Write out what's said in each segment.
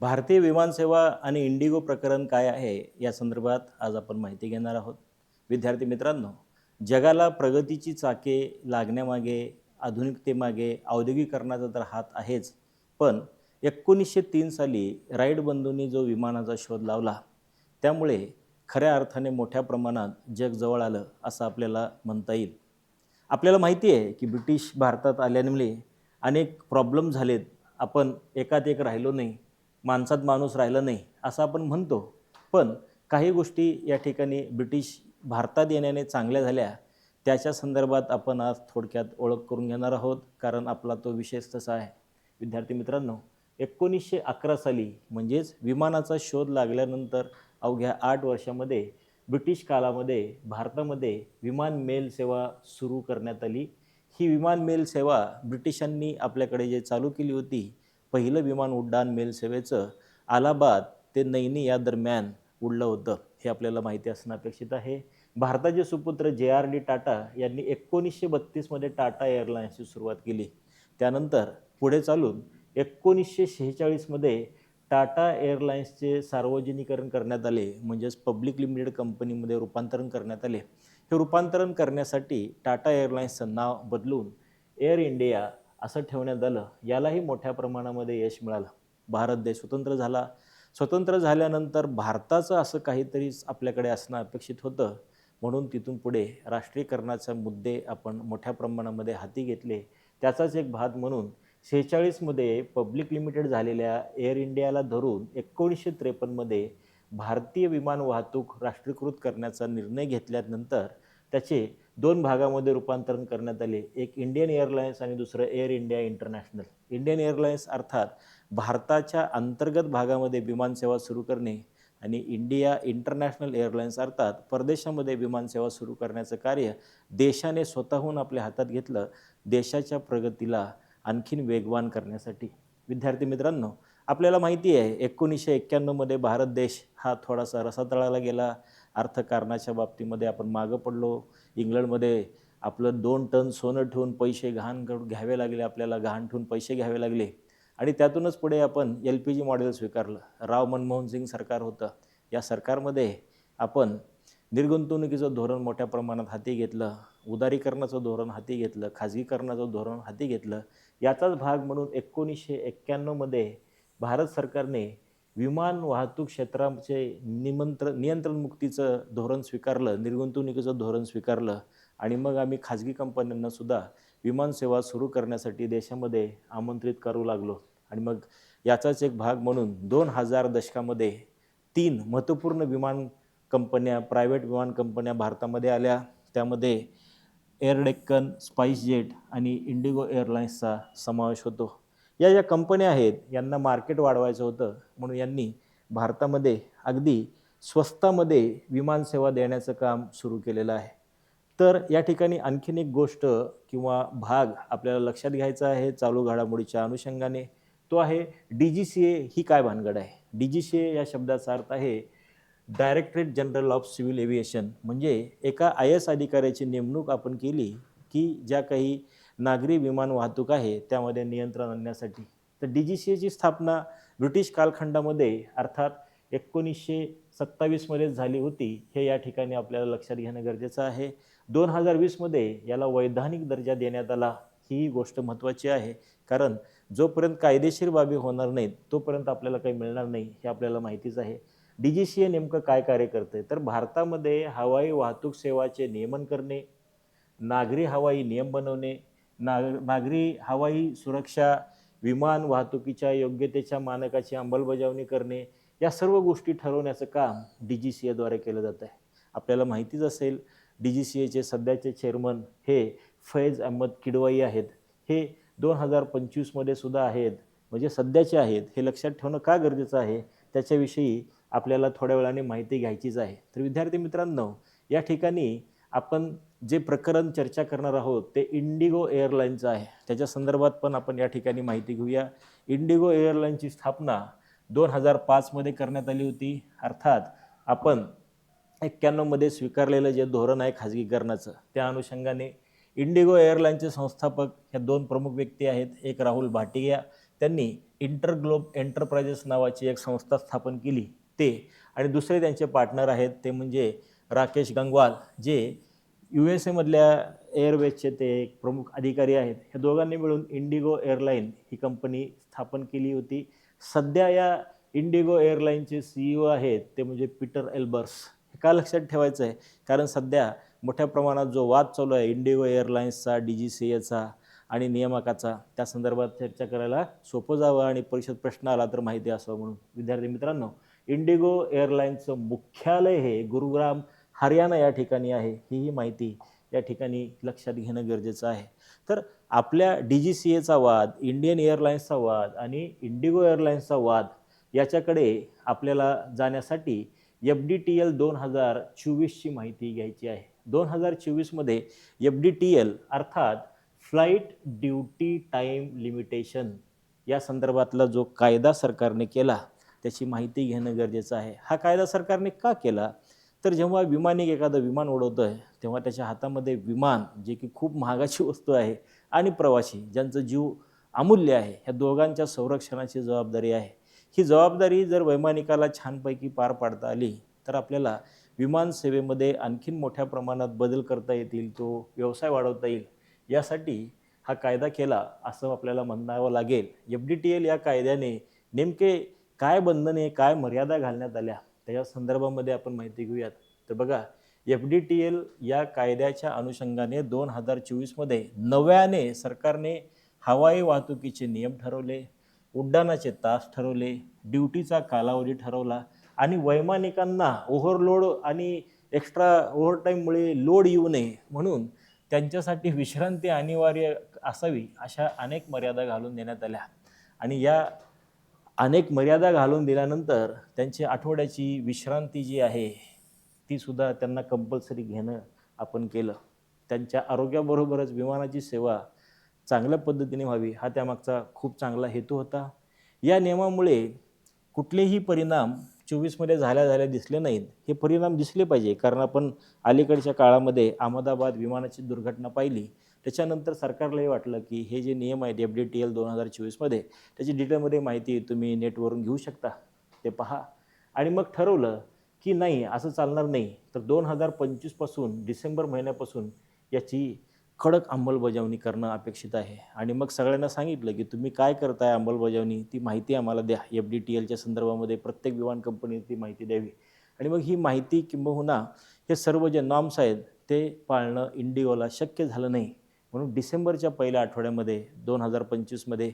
भारतीय विमानसेवा आणि इंडिगो प्रकरण काय आहे या संदर्भात आज आपण माहिती घेणार आहोत. विद्यार्थी मित्रांनो जगाला प्रगतीची चाके लागण्यामागे आधुनिकतेमागे औद्योगिकरणाचा तर हात आहेच पण एकोणीसशे तीन साली राईट बंधूंनी जो विमानाचा शोध लावला त्यामुळे खऱ्या अर्थाने मोठ्या प्रमाणात जग जवळ आलं असं आपल्याला म्हणता येईल. आपल्याला माहिती आहे की ब्रिटिश भारतात आल्यामुळे अनेक प्रॉब्लेम झालेत. आपण एकात एक राहिलो नाही. माणसात माणूस राहिला नाही असं आपण म्हणतो. पण काही गोष्टी या ठिकाणी ब्रिटिश भारतात येण्याने चांगल्या झाल्या. त्याच्या संदर्भात आपण आज थोडक्यात ओळख करून घेणार आहोत कारण आपला तो विशेष तसा आहे. विद्यार्थी मित्रांनो एकोणीसशे अकरा साली म्हणजेच विमानाचा शोध लागल्यानंतर अवघ्या आठ वर्षामध्ये ब्रिटिश काळामध्ये भारतामध्ये विमान मेल सेवा सुरू करण्यात आली. ही विमान मेल सेवा ब्रिटिशांनी आपल्याकडे जे चालू केली होती पहिलं विमान उड्डाण मेल सेवेचं अलाहाबाद ते नैनी या दरम्यान उडलं होतं. हे आपल्याला माहिती असणं अपेक्षित आहे. भारताचे सुपुत्र जे आर डी टाटा यांनी एकोणीसशे बत्तीसमध्ये टाटा एअरलाइन्सची सुरुवात केली. त्यानंतर पुढे चालून एकोणीसशे शेहेचाळीसमध्ये टाटा एअरलाइन्सचे सार्वजनिकरण करण्यात आले म्हणजेच पब्लिक लिमिटेड कंपनीमध्ये रूपांतरण करण्यात आले. हे रूपांतरण करण्यासाठी टाटा एअरलाइन्सचं नाव बदलून एअर इंडिया असं ठेवण्यात आलं यालाही मोठ्या प्रमाणामध्ये यश मिळालं. भारत देश स्वतंत्र झाला. स्वतंत्र झाल्यानंतर भारताचं असं काहीतरी आपल्याकडे असणं अपेक्षित होतं. म्हणून तिथून पुढे राष्ट्रीयकरणाचे मुद्दे आपण मोठ्या प्रमाणामध्ये हाती घेतले. त्याचाच एक भाग म्हणून सेहेचाळीसमध्ये पब्लिक लिमिटेड झालेल्या एअर इंडियाला धरून एकोणीसशे त्रेपन्नमध्ये भारतीय विमान वाहतूक राष्ट्रीयकृत करण्याचा निर्णय घेतल्यानंतर त्याचे दोन भागामध्ये रूपांतरण करण्यात आले. एक इंडियन एअरलाइन्स आणि दुसरं air India international Indian airlines अर्थात भारताच्या अंतर्गत भागामध्ये विमानसेवा सुरू करणे आणि इंडिया इंटरनॅशनल एअरलाइन्स अर्थात परदेशामध्ये विमानसेवा सुरू करण्याचं कार्य देशाने स्वतःहून आपल्या हातात घेतलं देशाच्या प्रगतीला आणखीन वेगवान करण्यासाठी. विद्यार्थी मित्रांनो आपल्याला माहिती आहे एकोणीसशे एक्क्याण्णवमध्ये भारत देश हा थोडासा रसातळाला गेला. अर्थकारणाच्या बाबतीमध्ये आपण मागं पडलो. इंग्लंडमध्ये आपलं दोन टन सोनं ठेवून पैसे घाण करून घ्यावे लागले आपल्याला घाण ठेवून पैसे घ्यावे लागले. आणि त्यातूनच पुढे आपण एल पी जी मॉडेल स्वीकारलं. राव मनमोहन सिंग सरकार होतं. या सरकारमध्ये आपण निर्गुंतवणुकीचं धोरण मोठ्या प्रमाणात हाती घेतलं उदारीकरणाचं धोरण हाती घेतलं खाजगीकरणाचं धोरण हाती घेतलं. याचाच भाग म्हणून एकोणीसशे एक्क्याण्णवमध्ये भारत सरकारने विमान वाहतूक क्षेत्राचे निमंत्र नियंत्रण मुक्तीचं धोरण स्वीकारलं निर्गुंतवणुकीचं धोरण स्वीकारलं आणि मग आम्ही खाजगी कंपन्यांनासुद्धा विमानसेवा सुरू करण्यासाठी देशामध्ये आमंत्रित करू लागलो. आणि मग याचाच एक भाग म्हणून दोन हजार दशकामध्ये तीन महत्त्वपूर्ण विमान कंपन्या प्रायव्हेट विमान कंपन्या भारतामध्ये आल्या. त्यामध्ये एअर डेक्कन स्पाईस जेट आणि इंडिगो एअरलाईन्सचा समावेश होतो. या ज्या कंपन्या आहेत यांना मार्केट वाढवायचं होतं म्हणून यांनी भारतामध्ये अगदी स्वस्तामध्ये विमानसेवा देण्याचं काम सुरू केलेलं आहे. तर या ठिकाणी आणखीन एक गोष्ट किंवा भाग आपल्याला लक्षात घ्यायचा आहे चालू घडामोडीच्या अनुषंगाने तो आहे डी जी सी ए ही काय भानगड आहे? डी जी सी ए या शब्दाचा अर्थ आहे directorate general of civil aviation म्हणजे एका आय एस अधिकाऱ्याची नेमणूक आपण केली की ज्या काही नागरी विमान वाहतूक आहे त्यामध्ये नियंत्रण आणण्यासाठी. तर डी जी सी एची स्थापना ब्रिटिश कालखंडामध्ये अर्थात एकोणीसशे सत्तावीसमध्येच झाली होती हे या ठिकाणी आपल्याला लक्षात घेणं गरजेचं आहे. दोन हजार वीसमध्ये याला वैधानिक दर्जा देण्यात आला ही गोष्ट महत्त्वाची आहे. कारण जोपर्यंत कायदेशीर बाबी होणार नाहीत तोपर्यंत आपल्याला काही मिळणार नाही हे आपल्याला माहितीच आहे. डी जी सी ए नेमकं काय कार्य करते तर भारतामध्ये हवाई वाहतूक सेवाचे नियमन करणे नागरी हवाई नियम बनवणे नाग नागरी हवाई सुरक्षा विमान वाहतुकीच्या योग्यतेच्या मानकाची अंमलबजावणी करणे या सर्व गोष्टी ठरवण्याचं काम डी जी सी एद्वारे केलं जातं आहे. आपल्याला माहितीच असेल डी जी सी एचे सध्याचे चेअरमन हे फैज अहमद किडवाई आहेत. हे दोन हजार पंचवीसमध्ये सुद्धा आहेत म्हणजे सध्याचे आहेत. हे लक्षात ठेवणं का गरजेचं आहे? त्याच्याविषयी आपल्याला थोड्या वेळाने माहिती घ्यायचीच आहे. तर विद्यार्थी मित्रांनो या ठिकाणी आपण जे प्रकरण चर्चा करणार आहोत ते इंडिगो एअरलाईनचं आहे. त्याच्या संदर्भात पण आपण या ठिकाणी माहिती घेऊया. इंडिगो एअरलाईनची स्थापना दोन हजार पाचमध्ये करण्यात आली होती. अर्थात आपण एक्क्याण्णवमध्ये स्वीकारलेलं जे धोरण आहे खाजगीकरणाचं त्या अनुषंगाने इंडिगो एअरलाईनचे संस्थापक ह्या दोन प्रमुख व्यक्ती आहेत. एक राहुल भाटिया त्यांनी इंटरग्लोब एंटरप्राइजेस नावाची एक संस्था स्थापन केली. ते आणि दुसरे त्यांचे पार्टनर आहेत ते म्हणजे राकेश गंगवाल जे यू एस एमधल्या एअरवेजचे ते एक प्रमुख अधिकारी आहेत. ह्या दोघांनी मिळून इंडिगो एअरलाईन ही कंपनी स्थापन केली होती. सध्या या इंडिगो एअरलाईनचे सी ई ओ आहेत ते म्हणजे पीटर एल्बर्स हे का लक्षात ठेवायचं आहे कारण सध्या मोठ्या प्रमाणात जो वाद चालू आहे इंडिगो एअरलाईन्सचा डी जी सी एचा आणि नियामकाचा त्या संदर्भात चर्चा करायला सोपं जावं आणि परिषद प्रश्न आला तर माहिती असावं म्हणून. विद्यार्थी मित्रांनो इंडिगो एअरलाईनचं मुख्यालय हे गुरुग्राम हरियाणा या ठिकाणी आहे ही माहिती या ठिकाणी लक्षात घेणं गरजेचं आहे. तर आपल्या डी जी सी एचा वाद इंडियन एअरलाईन्सचा वाद आणि इंडिगो एअरलाईन्सचा वाद याच्याकडे आपल्याला जाण्यासाठी एफ डी टी एल दोन हजार चोवीसची माहिती घ्यायची आहे. दोन हजार चोवीसमध्ये एफ डी टी एल अर्थात फ्लाईट ड्युटी टाईम लिमिटेशन या संदर्भातला जो कायदा सरकारने केला त्याची माहिती घेणं गरजेचं आहे. हा कायदा सरकारने का केला? तर जेव्हा विमानिक एखादं विमान उडवतं आहे तेव्हा त्याच्या हातामध्ये विमान जे की खूप महागाची वस्तू आहे आणि प्रवासी ज्यांचं जीव अमूल्य आहे ह्या दोघांच्या संरक्षणाची जबाबदारी आहे. ही जबाबदारी जर वैमानिकाला छानपैकी पार पाडता आली तर आपल्याला विमान सेवेमध्ये आणखीन मोठ्या प्रमाणात बदल करता येतील तो व्यवसाय वाढवता येईल. यासाठी हा कायदा केला असं आपल्याला म्हणावं लागेल. एफ डी टी एल या कायद्याने नेमके काय बंधने काय मर्यादा घालण्यात आल्या? त्याच्या संदर्भामध्ये आपण माहिती घेऊयात. तर बघा एफ डी टी एल या कायद्याच्या अनुषंगाने दोन हजार चोवीसमध्ये नव्याने सरकारने हवाई वाहतुकीचे नियम ठरवले उड्डाणाचे तास ठरवले ड्युटीचा कालावधी ठरवला आणि वैमानिकांना ओव्हरलोड आणि एक्स्ट्रा ओव्हरटाईममुळे लोड येऊ नये म्हणून त्यांच्यासाठी विश्रांती अनिवार्य असावी अशा अनेक मर्यादा घालून देण्यात आल्या. आणि या अनेक मर्यादा घालून दिल्यानंतर त्यांची आठवड्याची विश्रांती जी आहे ती सुद्धा त्यांना कंपल्सरी घेणं आपण केलं. त्यांच्या आरोग्याबरोबरच विमानाची सेवा चांगल्या पद्धतीने व्हावी हा त्यामागचा खूप चांगला हेतू होता. या नियमामुळे कुठलेही परिणाम चोवीसमध्ये झाल्या झाल्या दिसले नाहीत. हे परिणाम दिसले पाहिजे कारण आपण अलीकडच्या काळामध्ये अहमदाबाद विमानाची दुर्घटना पाहिली. त्याच्यानंतर सरकारलाही वाटलं की हे जे नियम आहेत एफ डी टी एल दोन हजार चोवीसमध्ये त्याची डिटेलमध्ये माहिती तुम्ही नेटवरून घेऊ शकता ते पहा. आणि मग ठरवलं की नाही असं चालणार नाही तर दोन हजार पंचवीसपासून डिसेंबर महिन्यापासून याची कडक अंमलबजावणी करणं अपेक्षित आहे. आणि मग सगळ्यांना सांगितलं की तुम्ही काय करताय अंमलबजावणी ती माहिती आम्हाला द्या. एफ डी टी एलच्या संदर्भामध्ये प्रत्येक विमान कंपनीने ती माहिती द्यावी. आणि मग ही माहिती किंबहुना हे सर्व जे नॉर्म्स आहेत ते पाळणं इंडिगोला शक्य झालं नाही. म्हणून डिसेंबरच्या पहिल्या आठवड्यामध्ये दोन हजार पंचवीसमध्ये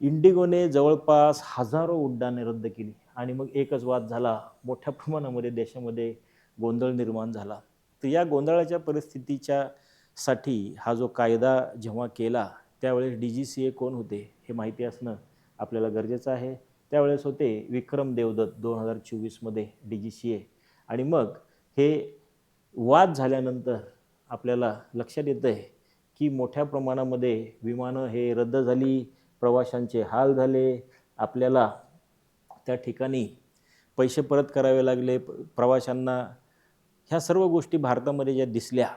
इंडिगोने जवळपास हजारो उड्डाणे रद्द केली आणि मग एकच वाद झाला. मोठ्या प्रमाणामध्ये देशामध्ये गोंधळ निर्माण झाला. तर या गोंधळाच्या परिस्थितीच्या साठी हा जो कायदा जेव्हा केला त्यावेळेस डी जी सी ए कोण होते हे माहिती असणं आपल्याला गरजेचं आहे. त्यावेळेस होते विक्रम देवदत्त दोन हजार चोवीसमध्ये डी जी सी ए. आणि मग हे वाद झाल्यानंतर आपल्याला लक्षात येतं आहे की मोठ्या प्रमाणामध्ये विमानं हे रद्द झाली प्रवाशांचे हाल झाले आपल्याला त्या ठिकाणी पैसे परत करावे लागले प- प्रवाशांना ह्या सर्व गोष्टी भारतामध्ये ज्या दिसल्या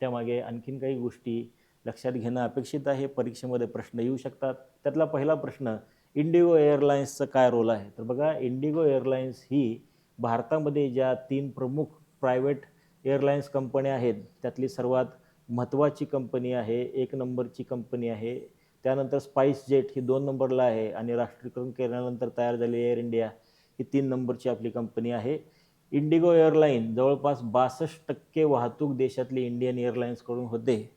त्यामागे आणखीन काही गोष्टी लक्षात घेणं अपेक्षित आहे. परीक्षेमध्ये प्रश्न येऊ शकतात. त्यातला पहिला प्रश्न इंडिगो एअरलाइन्सचं काय रोल आहे? तर बघा इंडिगो एअरलाइन्स ही भारतामध्ये ज्या तीन प्रमुख प्रायव्हेट एअरलाइन्स कंपन्या आहेत त्यातली सर्वात महत्त्वाची कंपनी आहे एक नंबरची कंपनी आहे. त्यानंतर स्पाईस जेट ही दोन नंबरला आहे आणि राष्ट्रीयकरण केल्यानंतर तयार झालेली एअर इंडिया ही तीन नंबरची आपली कंपनी आहे. इंडिगो एअरलाईन जवळपास बासष्ट टक्के वाहतूक देशातली इंडियन एअरलाईन्सकडून होते.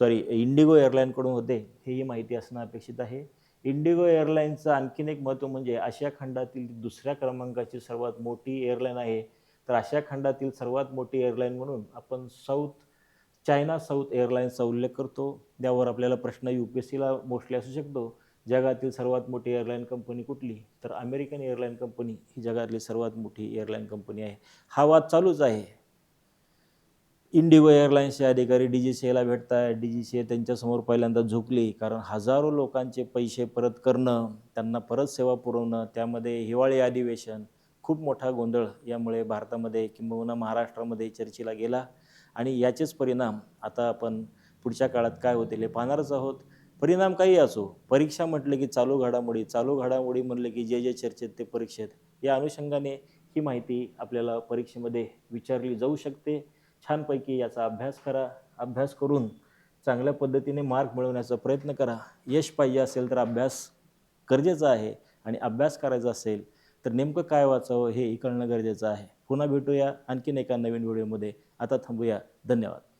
सॉरी इंडिगो एअरलाईनकडून होते हेही माहिती असणं अपेक्षित आहे. इंडिगो एअरलाईनचं आणखीन एक महत्त्व म्हणजे आशिया खंडातील दुसऱ्या क्रमांकाची सर्वात मोठी एअरलाईन आहे. तर आशिया खंडातील सर्वात मोठी एअरलाईन म्हणून आपण साऊथ चायना साऊथ एअरलाईन्सचा उल्लेख करतो. त्यावर आपल्याला प्रश्न यू पी एस सीला मोस्टली असू शकतो. जगातील सर्वात मोठी एअरलाईन कंपनी कुठली? तर अमेरिकन एअरलाईन कंपनी ही जगातली सर्वात मोठी एअरलाईन कंपनी आहे. हा वाद चालूच आहे. इंडिगो एअरलाईन्सचे अधिकारी डी जी सी एला भेटत डी जी सी ए त्यांच्यासमोर पहिल्यांदा झुकली कारण हजारो लोकांचे पैसे परत करणं त्यांना परत सेवा पुरवणं त्यामध्ये हिवाळी अधिवेशन खूप मोठा गोंधळ यामुळे भारतामध्ये किंबहुना महाराष्ट्रामध्ये चर्चेला गेला. आणि याचेच परिणाम आता आपण पुढच्या काळात काय होतील हे पाहणारच आहोत. परिणाम काही असो परीक्षा म्हटलं की चालू घडामोडी चालू घडामोडी म्हटलं की जे जे चर्चेत ते परीक्षेत या अनुषंगाने ही माहिती आपल्याला परीक्षेमध्ये विचारली जाऊ शकते. छानपैकी याचा अभ्यास करा अभ्यास करून चांगल्या पद्धतीने मार्क मिळवण्याचा प्रयत्न करा. यश पाहिजे असेल तर अभ्यास गरजेचा आहे आणि अभ्यास करायचा असेल तर नेमकं काय वाचावं हे कळणं गरजेचं आहे. पुन्हा भेटूया आणखीन एका नवीन व्हिडिओमध्ये. आता थांबूया. धन्यवाद.